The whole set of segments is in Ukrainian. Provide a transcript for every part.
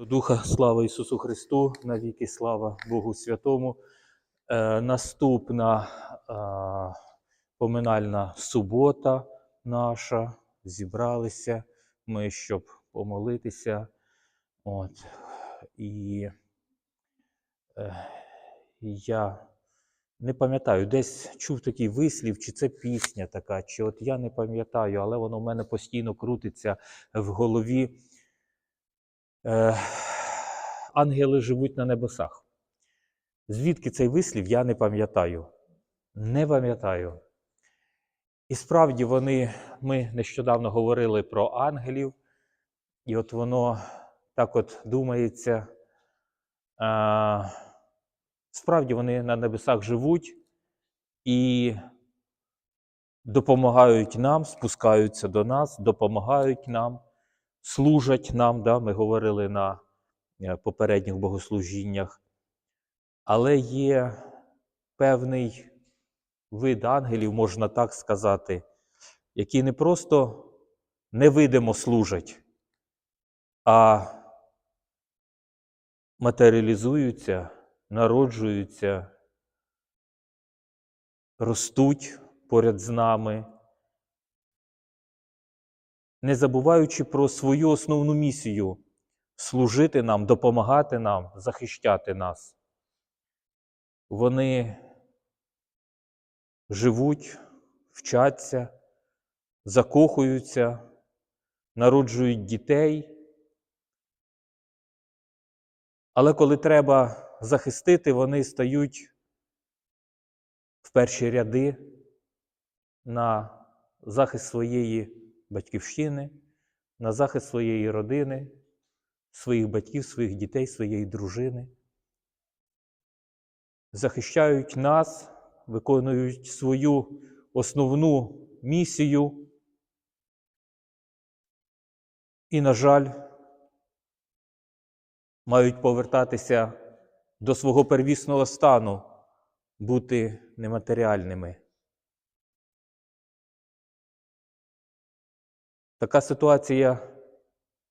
Духа, слава Ісусу Христу, навіки слава Богу Святому. Е, наступна е, поминальна субота наша. Зібралися ми, щоб помолитися. От. І е, я не пам'ятаю, десь чув такий вислів, чи це пісня така, чи от я не пам'ятаю, але воно в мене постійно крутиться в голові. Е, ангели живуть на небесах. Звідки цей вислів, я не пам'ятаю. Не пам'ятаю. І справді вони, ми нещодавно говорили про ангелів, і от воно так от думається. А, справді вони на небесах живуть і допомагають нам, спускаються до нас, допомагають нам служать нам, да, ми говорили на е, попередніх богослужіннях, але є певний вид ангелів, можна так сказати, які не просто невидимо служать, а матеріалізуються, народжуються, ростуть поряд з нами не забуваючи про свою основну місію служити нам, допомагати нам, захищати нас. Вони живуть, вчаться, закохуються, народжують дітей. Але коли треба захистити, вони стають в перші ряди на захист своєї батьківщини, на захист своєї родини, своїх батьків, своїх дітей, своєї дружини. Захищають нас, виконують свою основну місію. І, на жаль, мають повертатися до свого первісного стану, бути нематеріальними. Така ситуація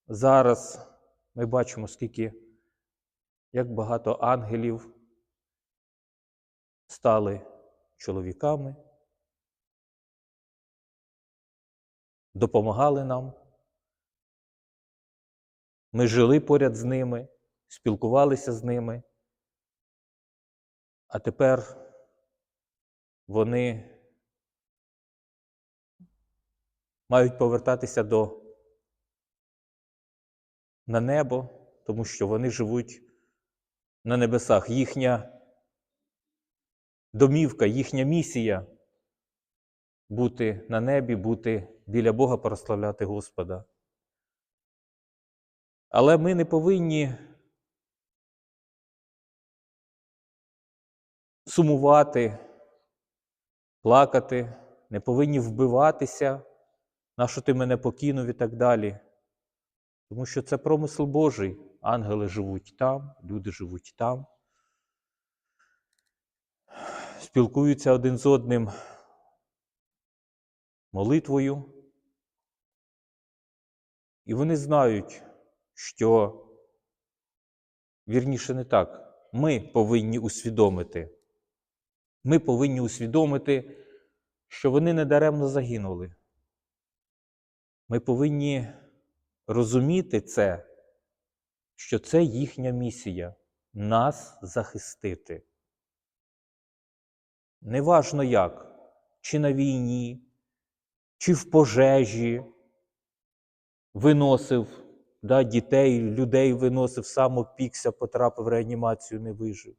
зараз ми бачимо, скільки як багато ангелів стали чоловіками, допомагали нам. Ми жили поряд з ними, спілкувалися з ними, а тепер вони мають повертатися до на небо, тому що вони живуть на небесах. Їхня домівка, їхня місія бути на небі, бути біля Бога, прославляти Господа. Але ми не повинні сумувати, плакати, не повинні вбиватися на що ти мене покинув і так далі. Тому що це промисел Божий. Ангели живуть там, люди живуть там, спілкуються один з одним молитвою. І вони знають, що вірніше не так. Ми повинні усвідомити. Ми повинні усвідомити, що вони недаремно загинули. Ми повинні розуміти це, що це їхня місія нас захистити. Неважно як, чи на війні, чи в пожежі виносив да, дітей, людей виносив, сам опікся, потрапив в реанімацію, не вижив.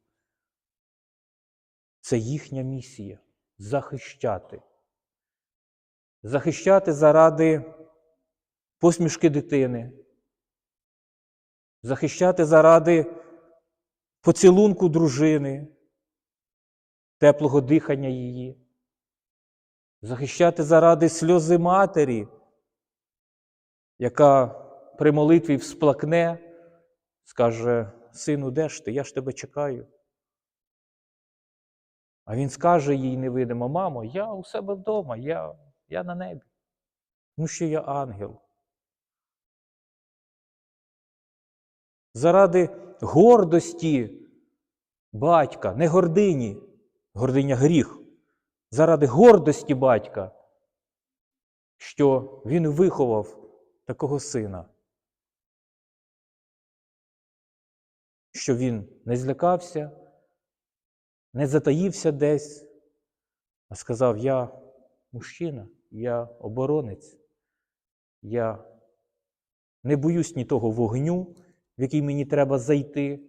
Це їхня місія захищати. Захищати заради посмішки дитини, захищати заради поцілунку дружини, теплого дихання її, захищати заради сльози матері, яка при молитві всплакне, скаже: Сину, де ж ти? Я ж тебе чекаю. А він скаже їй невидимо, мамо, я у себе вдома, я, я на небі, тому що я ангел. Заради гордості батька, не гордині, гординя гріх, заради гордості батька, що він виховав такого сина, що він не злякався, не затаївся десь, а сказав: Я мужчина, я оборонець, я не боюсь ні того вогню, в який мені треба зайти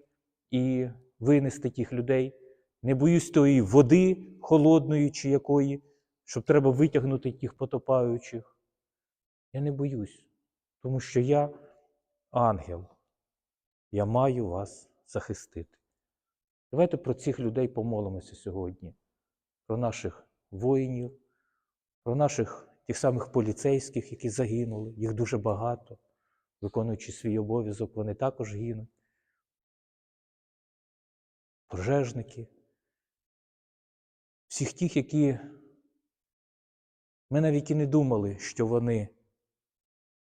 і винести тих людей. Не боюсь тої води холодної чи якої, щоб треба витягнути тих потопаючих. Я не боюсь, тому що я ангел. Я маю вас захистити. Давайте про цих людей помолимося сьогодні, про наших воїнів, про наших тих самих поліцейських, які загинули, їх дуже багато, виконуючи свій обов'язок, вони також гинуть. Пожежники, всіх тих, які ми навіть і не думали, що вони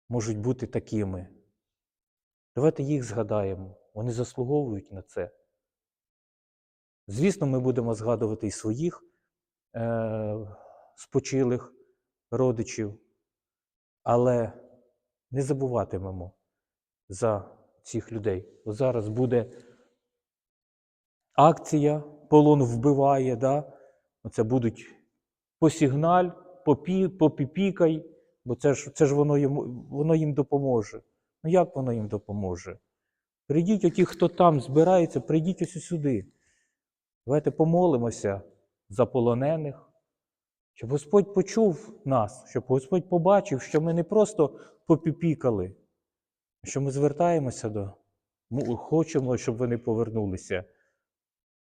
можуть бути такими. Давайте їх згадаємо, вони заслуговують на це. Звісно, ми будемо згадувати і своїх е, спочилих родичів, але не забуватимемо за цих людей. Бо зараз буде акція, полон вбиває, да? Оце будуть посігналь, попі, попіпікай, бо це ж, це ж воно, йому, воно їм допоможе. Ну як воно їм допоможе? Прийдіть, оті, хто там збирається, прийдіть ось сюди. Давайте помолимося за полонених, щоб Господь почув нас, щоб Господь побачив, що ми не просто попіпікали, що ми звертаємося до, хочемо, щоб вони повернулися.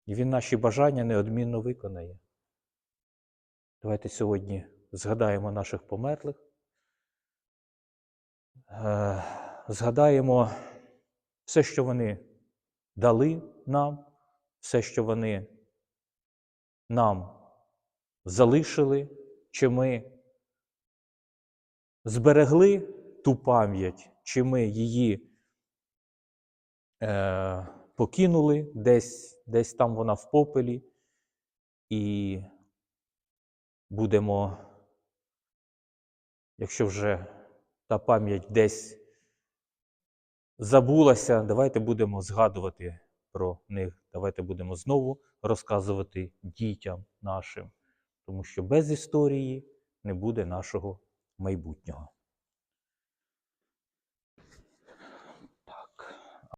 І Він наші бажання неодмінно виконає. Давайте сьогодні згадаємо наших померлих. Е, Згадаємо все, що вони дали нам, все, що вони нам залишили, чи ми зберегли ту пам'ять, чи ми її е, покинули десь, десь там вона в попелі, і будемо, якщо вже та пам'ять десь забулася, давайте будемо згадувати про них. Давайте будемо знову розказувати дітям нашим, тому що без історії не буде нашого майбутнього.